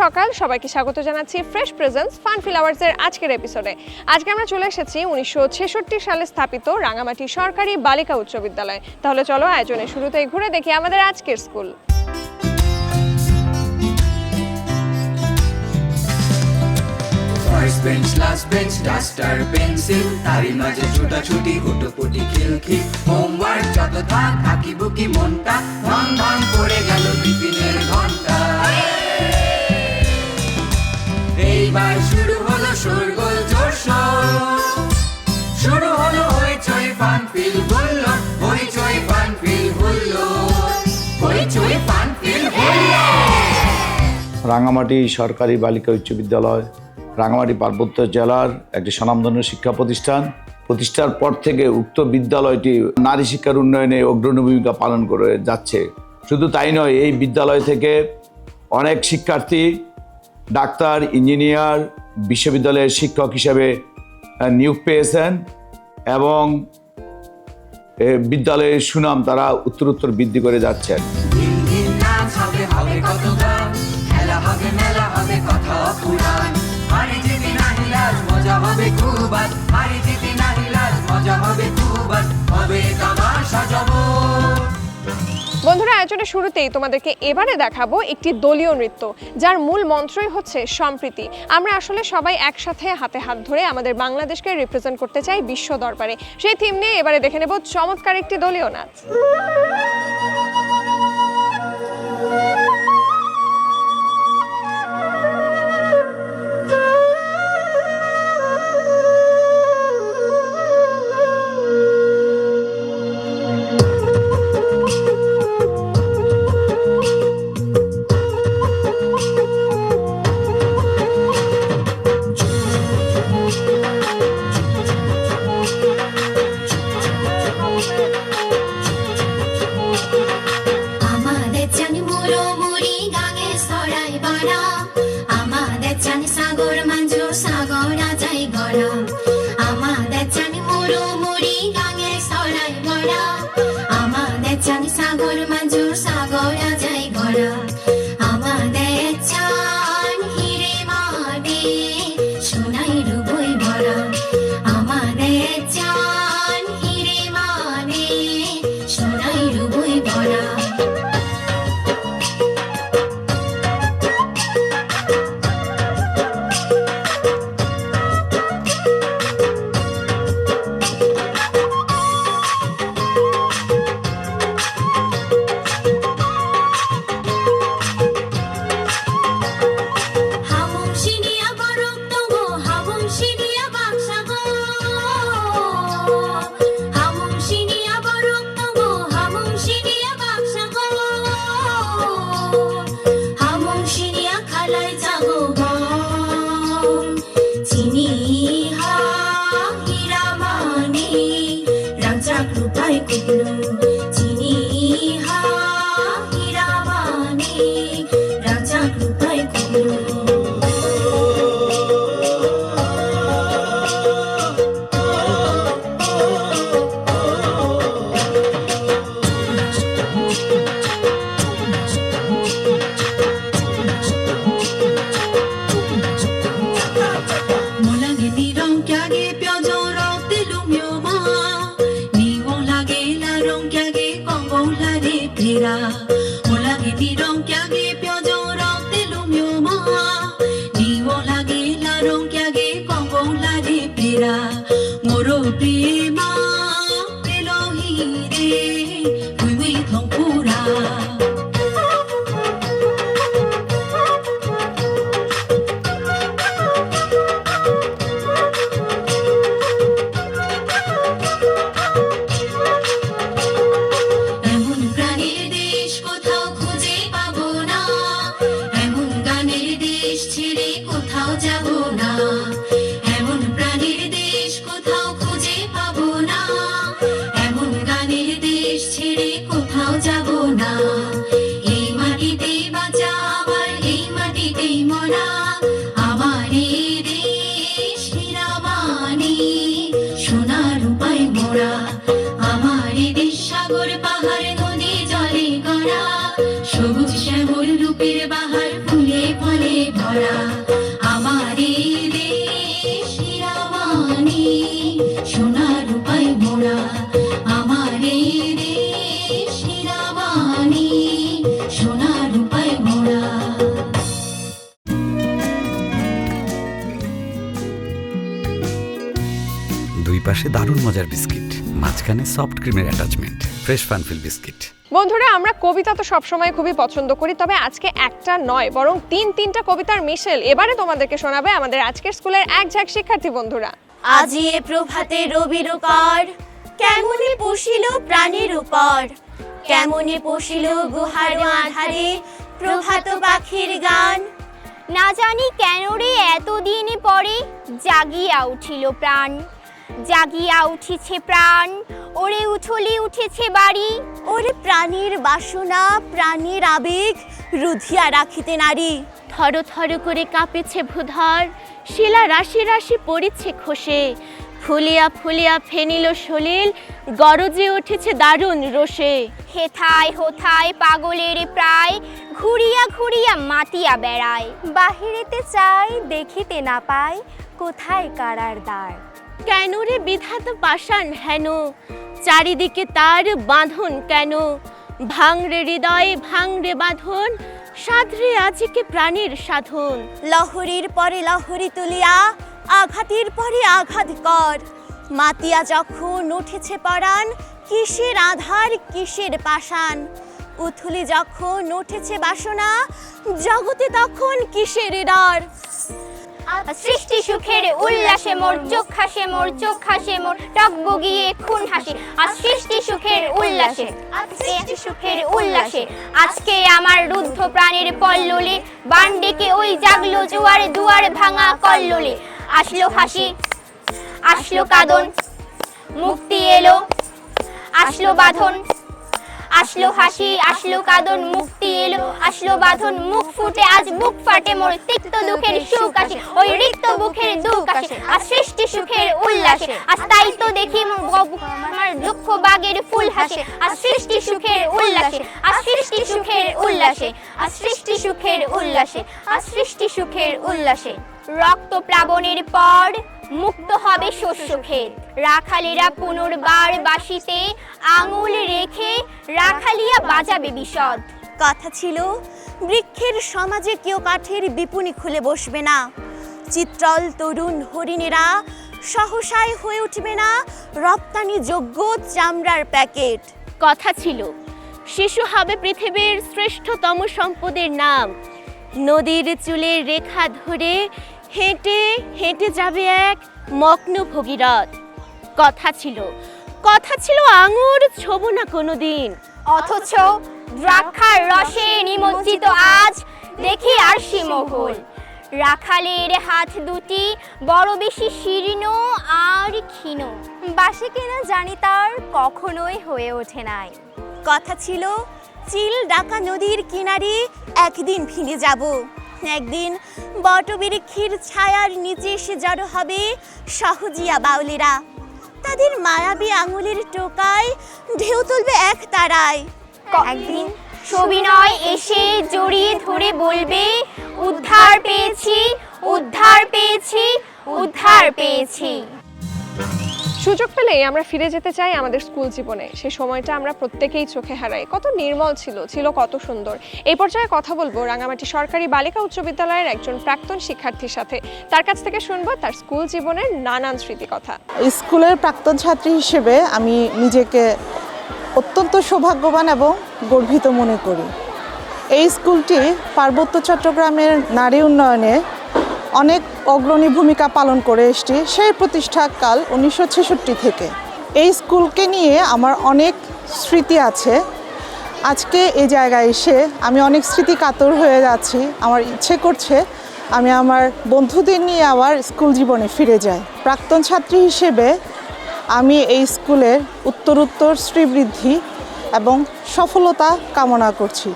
সকাল। সবাইকে স্বাগত জানাচ্ছি ফ্রেশ প্রেজেন্স ফান ফ্লাওয়ার্সের আজকের এপিসোডে আজকে আমরা চলে এসেছি উনিশশো ছেষট্টি সালে স্থাপিত রাঙামাটি সরকারি বালিকা উচ্চ বিদ্যালয়। তাহলে চলো আয়োজনের শুরুতেই ঘুরে দেখি আমাদের আজকের school first bench last bench duster pencil তারই মাঝে ছুটাছুটি হুটোপুটি খিলখিল হোমওয়ার্ক যত থাক আঁকি বুকি মনটা ধম ধম করে গেল টিফিনের ঘণ্টা এইবার শুরু হলো শোরগোল শুরু হলো fun feel fun feel fun feel Rangamati সরকারি বালিকা উচ্চ বিদ্যালয়, রাঙামাটি পার্বত্য জেলার একটি স্বনামধন্য শিক্ষা প্রতিষ্ঠান। প্রতিষ্ঠার পর থেকে উক্ত বিদ্যালয়টি নারী শিক্ষার উন্নয়নে অগ্রণী ভূমিকা পালন করে যাচ্ছে। শুধু তাই নয়, এই বিদ্যালয় থেকে অনেক শিক্ষার্থী ডাক্তার, ইঞ্জিনিয়ার, বিশ্ববিদ্যালয়ের শিক্ষক হিসেবে নিয়োগ পেয়েছেন এবং বিদ্যালয়ের সুনাম তারা উত্তরোত্তর বৃদ্ধি করে যাচ্ছেন। আয়োজনের শুরুতেই তোমাদেরকে এবারে দেখাবো একটি দলীয় নৃত্য, যার মূল মন্ত্রই হচ্ছে সম্প্রীতি। আমরা আসলে সবাই একসাথে হাতে হাত ধরে আমাদের বাংলাদেশকে রিপ্রেজেন্ট করতে চাই বিশ্ব দরবারে। সেই থিম নিয়ে এবারে দেখে নেব চমৎকার একটি দলীয় নাচ। লাগে কঙ্গৌলারে ফেরা। মোলাগে নিরঙ্গ মজার বিস্কিট মাঝখানে সফট ক্রিমের অ্যাটাচমেন্ট ফ্রেশ ফানফিল বিস্কিট বন্ধুরা আমরা কবিতা তো সবসময় খুবই পছন্দ করি তবে আজকে একটা নয় বরং তিন তিনটা কবিতার মিশেল এবারে তোমাদেরকে শোনাবে আমাদের আজকের স্কুলের এক ঝাঁক শিক্ষার্থী বন্ধুরা। আজি এ প্রভাতে রবির কর কেমনে পশিল প্রাণের উপর? কেমনে পশিল গুহার আধারে প্রভাত পাখির গান? না জানি কেন রে এতদিন পরে জাগিয়া উঠিল প্রাণ। জাগিয়া উঠিছে প্রাণ ওরে উঠলি উঠেছে বাড়ি। ওরে প্রাণীর বাসনা প্রাণীর আবেগ রুধিয়া রাখিতে নারী। থর থর করে কাঁপেছে ভূধর শিলা রাশি রাশি পড়েছে খসে। ফুলিয়া ফুলিয়া ফেনিল সলিল গরজে উঠেছে দারুণ রোষে। হেথায় হোথায় পাগলের প্রায় ঘুরিয়া ঘুরিয়া মাতিয়া বেড়ায়। বাহিরেতে চাই দেখিতে না পাই কোথায় কারার দ্বার কেন রে বিধাত পাষাণ হেন? চারিদিকে তার বাঁধন কেন? ভাঙরে হৃদয়ে ভাঙরে বাঁধন, সাধরে আজকে প্রাণীর সাধন? লহরীর পরে লহরী তুলিয়া, আঘাতের পরে আঘাত কর। মাতিয়া যখন উঠেছে পরাণ, কিসের আধার, কিসের পাষাণ? উথুলি যখন উঠেছে বাসনা, জগতে তখন কিসের ডর সৃষ্টি সুখের উল্লাসে মোর চোখ হাসে, মোর চোখ হাসে, মোর টক বগিয়ে খুন হাসে। আর সৃষ্টি সুখের উল্লাসে সৃষ্টি সুখের উল্লাসে। আজকে আমার রুদ্ধ প্রাণের পল্ললে বান ডেকে ওই জাগলো জোয়ার দুয়ার ভাঙা কল্লোলে। আসলো হাসি, আসলো কাদন, মুক্তি এলো, আসলো বাঁধন। আসলো হাসি, আসলো কাদন মুক্তি এলো আসলো বাঁধন, মুখ ফুটে, আজ বুক ফাটে মোর তিক্ত দুঃখের সুখ আসে। ওই রিক্ত বুকের দুঃখ আসে, আর সৃষ্টি সুখের উল্লাসে। আজ তাই তো দেখি আমার দুঃখ বাগের ফুল হাসে। আর সৃষ্টি সুখের উল্লাসে আর সৃষ্টি সুখের উল্লাসে আর সৃষ্টি সুখের উল্লাসে আর সৃষ্টি সুখের উল্লাসে। রক্ত প্লাবনের পর মুক্ত হবে শস্য ক্ষেত রাখালেরা পুনর্বার বাসিতে আঙুল রেখে রাখালিয়া বাজাবে বিশদ। কথা ছিল বৃক্ষের সমাজে কেউ কাঠের বিপুনি খুলে বসবে না। চিত্রল তরুণ হরিণেরা সহসায় হয়ে উঠবে না রপ্তানি যোগ্য চামড়ার প্যাকেট। কথা ছিল শিশু হবে পৃথিবীর শ্রেষ্ঠতম সম্পদের নাম। নদীর চুলের রেখা ধরে হেঁটে হেঁটে যাবে এক মগ্ন ভগীরথ। কথা ছিল কথা ছিল আঙুর ছোব না কোনোদিন। অথচ দ্রাক্ষার রসে নিমজ্জিত আজ দেখি আর মহল রাখালের হাত দুটি বড় বেশি শীর্ণ আর ক্ষীণ। বাসে কেনা জানি তার কখনোই হয়ে ওঠে নাই। কথা ছিল, চিল ডাকা নদীর কিনারে একদিন ফিরে যাব। একদিন বটবৃক্ষের ছায়ার নিচে এসে জড়ো হবে সহজিয়া বাউলেরা। তাদের মায়াবী আঙুলের টোকায় ঢেউ তুলবে এক তারায়। একদিন সবিনয় এসে জড়িয়ে ধরে বলবে উদ্ধার পেয়েছি উদ্ধার পেয়েছি উদ্ধার পেয়েছি। সুযোগ পেলেই আমরা ফিরে যেতে চাই আমাদের স্কুল জীবনে। সেই সময়টা আমরা প্রত্যেকেই চোখে হারাই। কত নির্মল ছিল ছিল কত সুন্দর। এই পর্যায়ে কথা বলব রাঙামাটি সরকারি বালিকা উচ্চ বিদ্যালয়ের একজন প্রাক্তন শিক্ষার্থীর সাথে। তার কাছ থেকে শুনব তার স্কুল জীবনের নানান স্মৃতি কথা স্কুলের প্রাক্তন ছাত্রী হিসেবে আমি নিজেকে অত্যন্ত সৌভাগ্যবান এবং গর্বিত মনে করি। এই স্কুলটি পার্বত্য চট্টগ্রামের নারী উন্নয়নে অনেক অগ্রণী ভূমিকা পালন করে এসছে সেই প্রতিষ্ঠাকাল উনিশশো ছেষট্টি থেকে। এই স্কুলকে নিয়ে আমার অনেক স্মৃতি আছে। আজকে এই জায়গায় এসে আমি অনেক স্মৃতি কাতর হয়ে যাচ্ছি। আমার ইচ্ছে করছে আমি আমার বন্ধুদের নিয়ে আবার স্কুল জীবনে ফিরে যাই। প্রাক্তন ছাত্রী হিসেবে আমি এই স্কুলের উত্তরোত্তর শ্রীবৃদ্ধি এবং সফলতা কামনা করছি।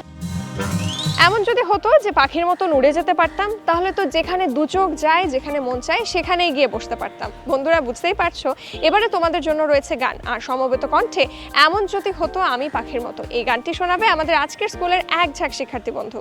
এমন যদি হতো যে পাখির মতন উড়ে যেতে পারতাম, তাহলে তো যেখানে দু চোখ যায়, যেখানে মন চায়, সেখানেই গিয়ে বসতে পারতাম। বন্ধুরা, বুঝতেই পারছ? এবারে তোমাদের জন্য রয়েছে গান। আর সমবেত কণ্ঠে এমন যদি হতো আমি পাখির মতো। এই গানটি শোনাবে আমাদের আজকের স্কুলের এক ঝাঁক শিক্ষার্থী বন্ধু।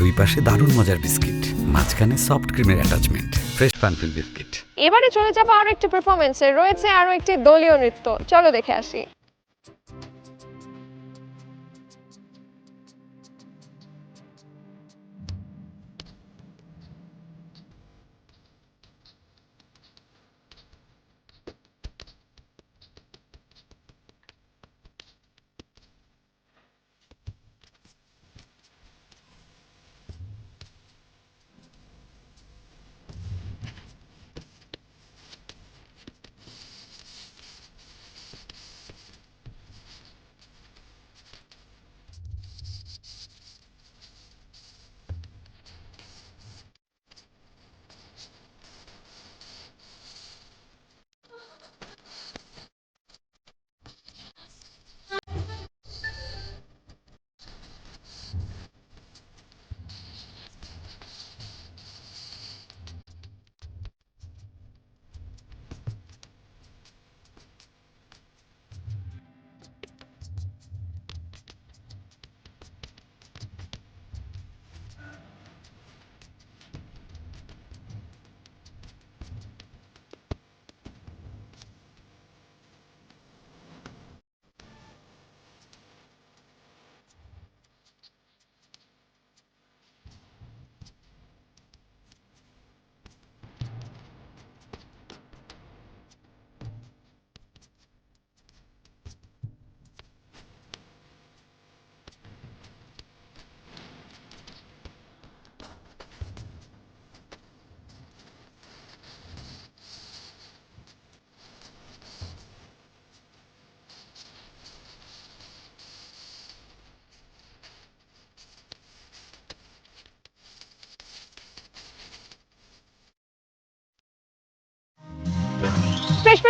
দুই পাশে দারুণ মজার বিস্কিট, মাঝখানে সফট ক্রিমের অ্যাটাচমেন্ট ফ্রেশ পানফিল বিস্কিট এবারে চলে যাব আরও একটি পারফরমেন্সে রয়েছে আরও একটি দলীয় নৃত্য। চলো দেখে আসি।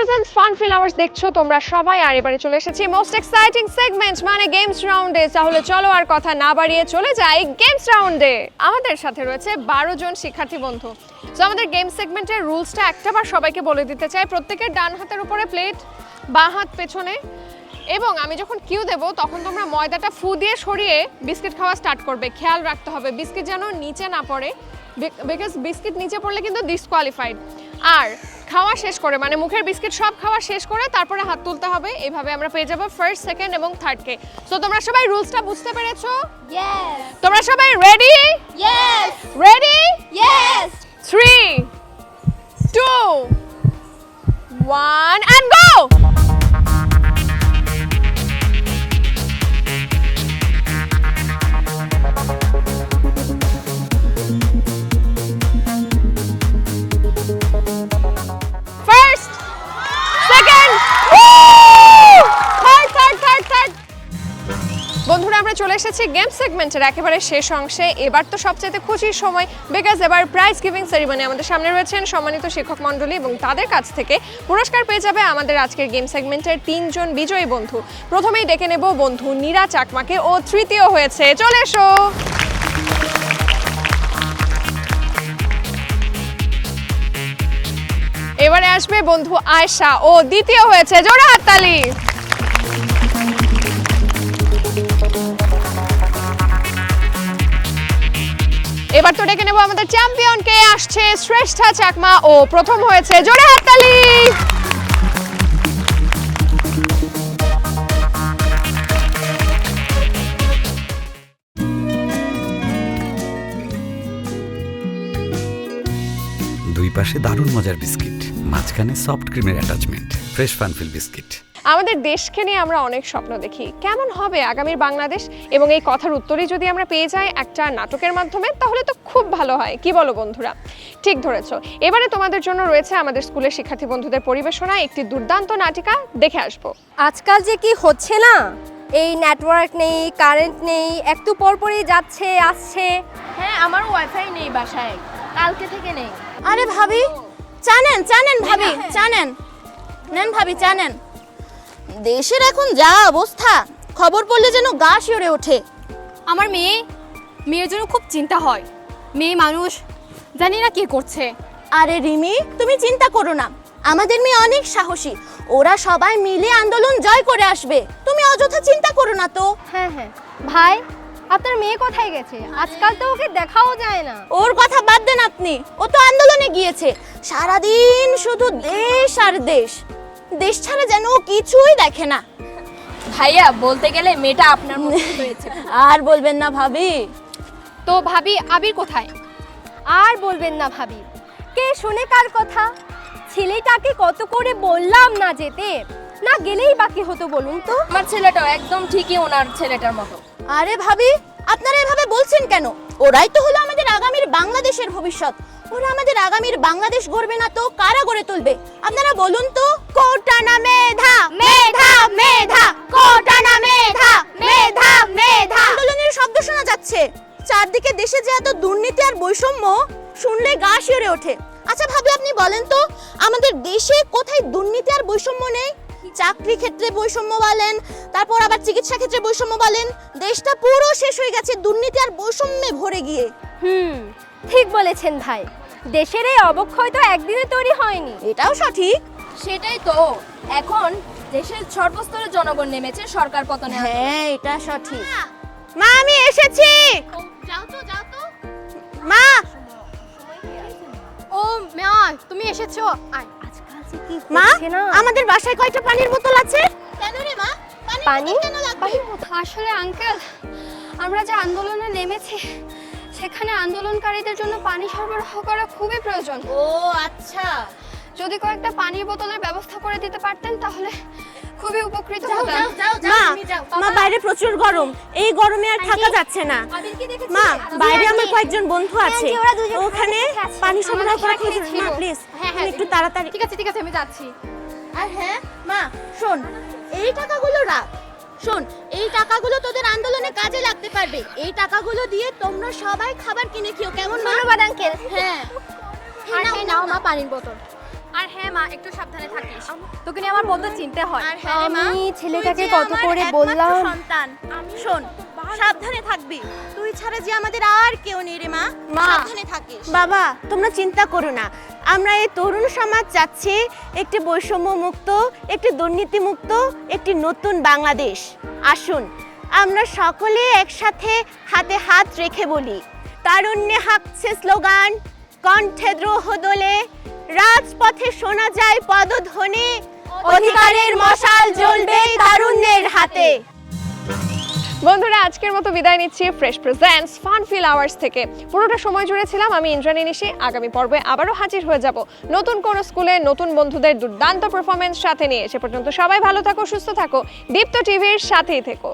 প্রেজেন্ট ফান ফিল আওয়ার্স দেখছ তোমরা সবাই। আর এবারে চলে এসেছি মোস্ট এক্সাইটিং সেগমেন্ট মানে গেমস রাউন্ডে তাহলে চলো আর কথা না বাড়িয়ে চলে যাই গেমস রাউন্ডে আমাদের সাথে রয়েছে বারো জন শিক্ষার্থী বন্ধু। তো আমাদের গেম সেগমেন্টের রুলসটা একটাবার সবাইকে বলে দিতে চাই। প্রত্যেকের ডান হাতের উপরে প্লেট বাঁ হাত পেছনে। এবং আমি যখন কিউ দেব, তখন তোমরা ময়দাটা ফু দিয়ে সরিয়ে বিস্কিট খাওয়া স্টার্ট করবে। খেয়াল রাখতে হবে বিস্কিট যেন নিচে না পড়ে। বিকজ বিস্কিট নিচে পড়লে কিন্তু ডিসকোয়ালিফাইড আর খাওয়া শেষ করে মানে মুখের বিস্কিট সব খাওয়া শেষ করে তারপরে হাত তুলতে হবে। এইভাবে আমরা পেয়ে যাব ফার্স্ট সেকেন্ড এবং থার্ডকে সো তোমরা সবাই রুলসটা বুঝতে পেরেছ? তোমরা সবাই ready ready three two one and go চলে এসেছি গেম সেগমেন্টের একেবারে শেষ অংশে। এবার তো সবচেয়ে খুশির সময় বিকজ এবার প্রাইজ গিভিং সেরিমনি আমাদের সামনে রয়েছেন সম্মানিত শিক্ষক মণ্ডলী এবং তাদের কাছ থেকে পুরস্কার পেয়ে যাবে আমাদের আজকের গেম সেগমেন্টের তিনজন বিজয়ী বন্ধু। প্রথমেই ডেকে নেব বন্ধু নীরা চাকমাকে ও তৃতীয় হয়েছে। চলে এসো! এবারে আসবে বন্ধু আয়শা ও দ্বিতীয় হয়েছে জোড়া হাততালি। এবার তো ডেকে নেব আমাদের চ্যাম্পিয়নকে। আসছে শ্রেষ্ঠা চাকমা ও প্রথম হয়েছে জোরে হাততালি দুই পাশে দারুণ মজার বিস্কিট, মাঝখানে সফট ক্রিমের অ্যাটাচমেন্ট ফ্রেশ ফানফিল বিস্কিট আমাদের দেশকে নিয়ে আমরা অনেক স্বপ্ন দেখি। কেমন হবে আগামীর বাংলাদেশ? এবং এই কথার উত্তরই যদি আমরা পেয়ে যাই একটা নাটকের মাধ্যমে তাহলে তো খুব ভালো হয়। কি বলো বন্ধুরা? ঠিক ধরেছো। এবারে তোমাদের জন্য রয়েছে আমাদের স্কুলের শিক্ষার্থী বন্ধুদের পরিবেশনা একটি দুর্দান্ত নাটিকা। দেখে আসব। আজকাল যে কি হচ্ছে না? এই নেটওয়ার্ক নেই কারেন্ট নেই একটু পরপরই যাচ্ছে আসছে। হ্যাঁ আমার ওয়াইফাই নেই বাসায়। কালকে থেকে নেই। আরে ভাবি চা নেন চা নেন ভাবি চা নেন ভাবি চা নেন দেশের এখন যা অবস্থা খবর পড়লে যেন গা শিওরে ওঠে। আমার মেয়ে মেয়ের জন্য খুব চিন্তা হয়। মেয়ে মানুষ জানি না কি করছে। আরে রিমি তুমি চিন্তা করো না। আমাদের মেয়ে অনেক সাহসী। ওরা সবাই মিলে আন্দোলন জয় করে আসবে। তুমি অযথা চিন্তা করো না তো। হ্যাঁ হ্যাঁ। ভাই আপনার মেয়ে কোথায় গেছে? আজকাল তো ওকে দেখাও যায় না। ওর কথা বাদ দেন আপনি। ও তো আন্দোলনে গিয়েছে। সারাদিন শুধু দেশ আর দেশ। দেশ ছাড়া যেন ও কিছুই দেখে না। ভাইয়া বলতে গেলে মেয়েটা আপনার মতো হয়েছে। আর বলবেন না ভাবি। তো ভাবি আবির কোথায়? আর বলবেন না ভাবি। কে শুনে কার কথা? ছেলেটাকে কত করে বললাম না যেতে? না গেলেই বাকি হতো বলুন তো? আমার ছেলেটাও একদম ঠিকই ওনার ছেলেটার মতো। আরে ভাবি আপনারা এভাবে বলছেন কেন? ওরাই তো হলো আমাদের আগামীর বাংলাদেশের ভবিষ্যৎ। ওরা আমাদের আগামীর বাংলাদেশ গড়বে না তো কারা গড়ে তুলবে? আপনারা বলুন তো। কোটা না মেধা মেধা মেধা কোটা না মেধা মেধা মেধা। আন্দোলনের শব্দ শোনা যাচ্ছে। চারদিকে দেশে যে এত দুর্নীতি আর বৈষম্য শুনলে গা শিউরে ওঠে। আচ্ছা ভাবি আপনি বলেন তো আমাদের দেশে কোথায় দুর্নীতি আর বৈষম্য নেই? চাকরি ক্ষেত্রে বৈষম্য বলেন তারপর আবার চিকিৎসা ক্ষেত্রে বৈষম্য বলেন দেশটা পুরো শেষ হয়ে গেছে দুর্নীতি আর বৈষম্যে ভরে গিয়ে। হুম ঠিক বলেছেন ভাই। দেশের এই অবক্ষয় তো একদিনে তৈরি হয়নি। এটাও সঠিক। সেটাই তো। এখন দেশের সর্বস্তরে জনগণ নেমেছে সরকার পতনে হ্যাঁ এটা সঠিক। মা আমি এসেছি। যাও তো যাও তো। মা। ও মা তুমি এসেছ। আয়। আজকাল যে কি মা আমাদের বাসায় কয়টা পানির বোতল আছে? কেন রে মা? পানি? কেন লাগবে? আসলে আঙ্কেল আমরা যে আন্দোলনে নেমেছি সেখানে আন্দোলনকারীদের জন্য পানি সরবরাহ করা খুবই প্রয়োজন। ও আচ্ছা। যদি কয়েকটা পানির বোতলের ব্যবস্থা করে দিতে পারতেন তাহলে খুবই উপকৃত হতাম। মা মা বাইরে প্রচুর গরম। এই গরমে আর থাকা যাচ্ছে না। মা বাইরে আমার কয়েকজন বন্ধু আছে। ওরা দুজন ওখানে আছে। পানি সরবরাহ করা প্রয়োজন ছিল। মা প্লিজ হ্যাঁ, হ্যাঁ, একটু তাড়াতাড়ি ঠিক আছে ঠিক আছে আমি যাচ্ছি। আর হ্যাঁ মা শোন এই টাকাগুলো রাখ। শোন এই টাকাগুলো তোদের আন্দোলনে কাজে লাগতে পারবে। এই টাকাগুলো দিয়ে তোমরা সবাই খাবার কিনে খেও কেমন মা? ধন্যবাদ আঙ্কেল। হ্যাঁ। আর হ্যাঁ নাও মা। পানির বোতল। আর হ্যাঁ মা একটু সাবধানে থাকিস। তোকে নিয়ে আমার বন্ধু চিনতে হয়। আর হ্যাঁ মা, ছেলেটাকে কত করে বললাম। সন্তান। শোন সাবধানে থাকবি। তুই ছাড়া যে আমাদের আর কেউ নেই রে মা। মা। সাবধানে থাকিস। বাবা তোমরা চিন্তা করো না। আমরা এই তরুণ সমাজ চাচ্ছি একটি বৈষম্য মুক্ত একটি দুর্নীতি মুক্ত একটি নতুন বাংলাদেশ। আসুন আমরা সকলে একসাথে হাতে হাত রেখে বলি। তারুণ্যে হাঁকছে স্লোগান কণ্ঠে দ্রোহ দোলে। রাজপথে শোনা যায় পদধ্বনি। অধিকারের মশাল জ্বলবে তারুণ্যের হাতে। বন্ধুরা, আজকের মতো বিদায় নিচ্ছি Fresh presents fun feel hours থেকে। পুরোটা সময় জুড়ে ছিলাম আমি ইন্দ্রাণী নিশি। আগামী পর্বে আবারও হাজির হয়ে যাব নতুন কোন স্কুলে নতুন বন্ধুদের দুর্দান্ত পারফরমেন্স সাথে নিয়ে। সে পর্যন্ত সবাই ভালো থাকো, সুস্থ থাকো। দীপ্ত টিভির সাথেই থেকো।